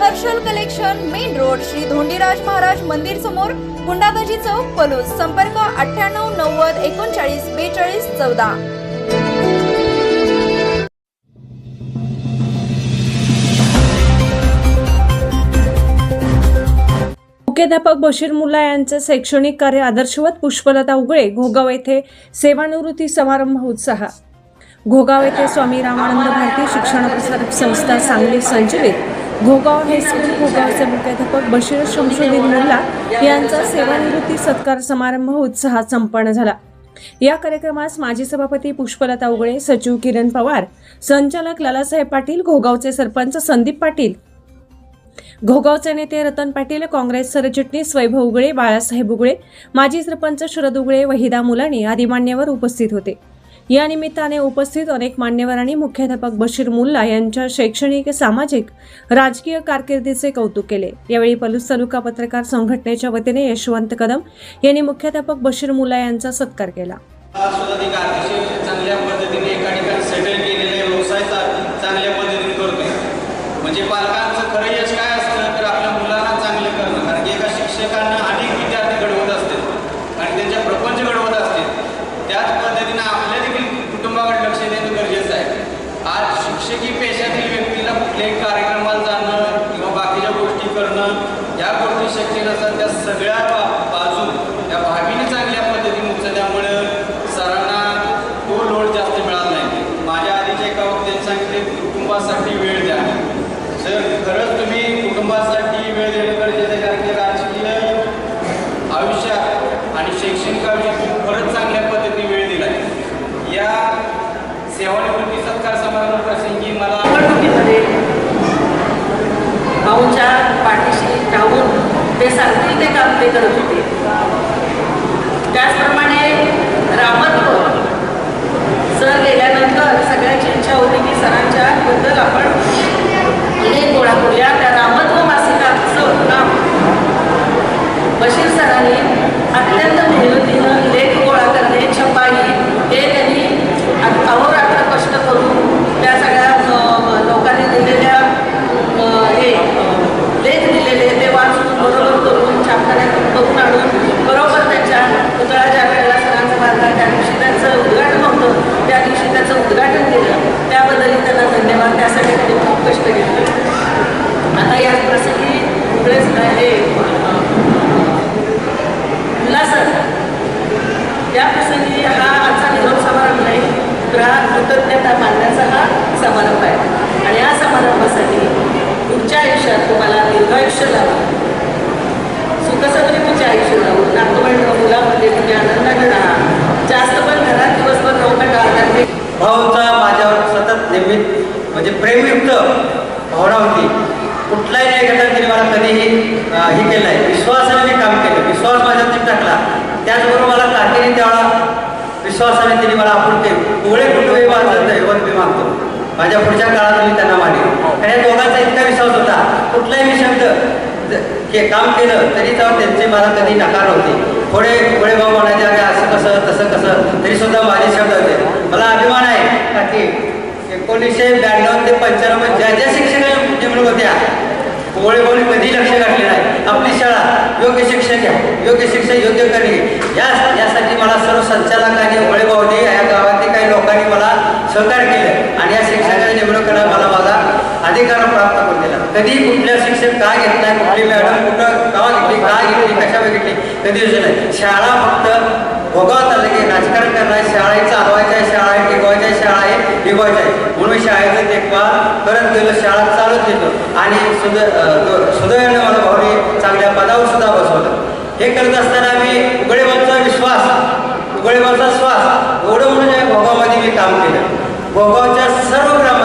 Harshal collection main road Shri Dhondiraj Maharaj मंदिर समोर गुंडाबाजी चौक पलूस. संपर्क अठ्ठ्याण्णव नव्वद एकोणचाळीस बेचाळीस चौदा. मुख्याध्यापक बशीर मुल्ला यांचे शैक्षणिक कार्य आदर्शवत पुष्पलता उगळे घोगाव येथे सेवानिवृत्ती समारंभ उत्साह. घोगाव येथे स्वामी रामानंद भारती शिक्षण प्रसारक संस्था सांगली संचलित. घोगाव हायस्कूल घोगावचे मुख्याध्यापक बशीर शमशुद्दीन मुल्ला यांचा सेवानिवृत्ती सत्कार समारंभ उत्साहात संपन्न झाला. या कार्यक्रमास माजी सभापती पुष्पलता उगळे सचिव किरण पवार संचालक लालासाहेब पाटील घोगावचे सरपंच संदीप पाटील घोगावचे नेते रतन पाटील काँग्रेस सरचिटणीस वैभव उगळे बाळासाहेब उगळे माजी सरपंच शरद उगळे वहिदा मुलानी आदी मान्यवर उपस्थित होते. या निमित्ताने उपस्थित अनेक मान्यवरांनी मुख्याध्यापक बशीर मुल्ला यांच्या शैक्षणिक सामाजिक राजकीय कारकिर्दीचे कौतुक केले. यावेळी पलूस तालुका पत्रकार संघटनेच्या वतीने यशवंत कदम यांनी मुख्याध्यापक बशीर मुल्ला यांचा सत्कार केला. चांगल्या पद्धतीने एका ठिकाणी सेटल केलेले व्यवसाय चांगल्या पद्धतीने करतोय म्हणजे पालकांचं खरं यश काय असतं तर आपल्या मुलांना चांगलं करणं. कारण की एका शिक्षकांना अनेक विद्यार्थी घडवत असतात आणि त्यांच्या प्रपंच घडवत असतात त्याच पद्धतीनं आपल्या देखील कुटुंबाकडे लक्ष देणं गरजेचं आहे आज शिक्षकी पेशातील व्यक्तीला कुठल्याही कार्यक्रमाला जाणं किंवा बाकीच्या गोष्टी करणं या गोष्टी त्या सगळ्या बा- बाजू त्या भावीने चांगल्या पद्धतीने उचलल्यामुळं सरांना तो लोड जास्त मिळाला नाही. माझ्या आधीच्या एका वक्त्याने सांगितले कुटुंबासाठी वेळ द्या. सर खरंच तुम्ही कुटुंबासाठी वेळ देणं गरजेचं आहे कारण की राजकीय आयुष्यात आणि शैक्षणिक आयुष्यात तुम्ही खरंच चांगल्या पद्धतीने वेळ दिला या सेवानिवृत्ती सत्कार समारंभ प्रसंगी मला पाठीशी राहून ते सांगतील ते काम ते करत होते. त्याचप्रमाणे रामत्व सर गेल्यानंतर सगळ्याची इच्छा होती की सरांच्या बद्दल आपण अनेक गोळा करूया. त्या रामत्व मासिकाचं काम बशीर सरांनी त्या दिवशी त्यांचं उद्घाटन होतं. त्या दिवशी त्याचं उद्घाटन केलं. त्याबद्दलही त्यांना धन्यवाद. त्यासाठी त्यांनी खूप कष्ट घेतले. आता या प्रसंगी पुढेच हे अ, या प्रसंगी हा आजचा निरोप समारंभ नाही तर हा कृतज्ञता मानण्याचा हा समारंभ आहे. आणि या समारंभासाठी पुढच्या आयुष्यात तुम्हाला दीर्घायुष्य लावा. सुखसमृद्धीचे आयुष्य लावा. भावना होती कुठलाही नाही घटक तिने मला कधीही हे केलं आहे विश्वासाने मी काम केलं. विश्वास माझ्यावरती टाकला. त्याचबरोबर मला ताकीने त्यावेळा विश्वासाने तिने मला आपण ते डोळे कुठे माझं दैवत मी मागतो. माझ्या पुढच्या काळात मी त्यांना मानेन. कारण या दोघांचा इतका विश्वास होता. कुठलाही मी शब्द के काम केलं तरी तर त्यांचे मला कधी नकार होते थोडे थोडे भाऊ म्हणायचे असं कसं तसं कसं? तरी सुद्धा माझे शब्द होते. मला अभिमान आहे. का की एकोणीसशे ब्याण्णव ते पंच्याण्णव ज्या ज्या शिक्षक नेमणूक होत्या कोवळे कोणी कधी लक्ष घातले नाही. आपली शाळा योग्य शिक्षण घ्या योग्य शिक्षण योग्य करणे या यासाठी मला सर्व संचालकांनी होळे भाऊने या गावातील काही लोकांनी मला सहकार्य केलं आणि या शिक्षकांनी नेमणूक करायला मला माझा अधिकार प्राप्त करून दिला. कधी कुठल्या शिक्षक का घेत नाही कुठली मॅडम कुठं का घेतली का घेतली कशावर घेतली कधी दिवशी नाही. शाळा फक्त भोगावत आलं की राजकारण करणार आहे, शाळा ही चालवायची आहे शाळा आहे टिकवायची आहे शाळा आहे टिकवायची आहे म्हणून मी शाळेचं देखभाल करत गेलो शाळा चालत गेलो आणि सुद सुदैवाने मला भाऊने चांगल्या पदावर सुद्धा बसवलं हे करत असताना मी उघडेबाचा विश्वास उघडेबाचा श्वास एवढं म्हणून या भोगामध्ये मी काम केलं. भोगावच्या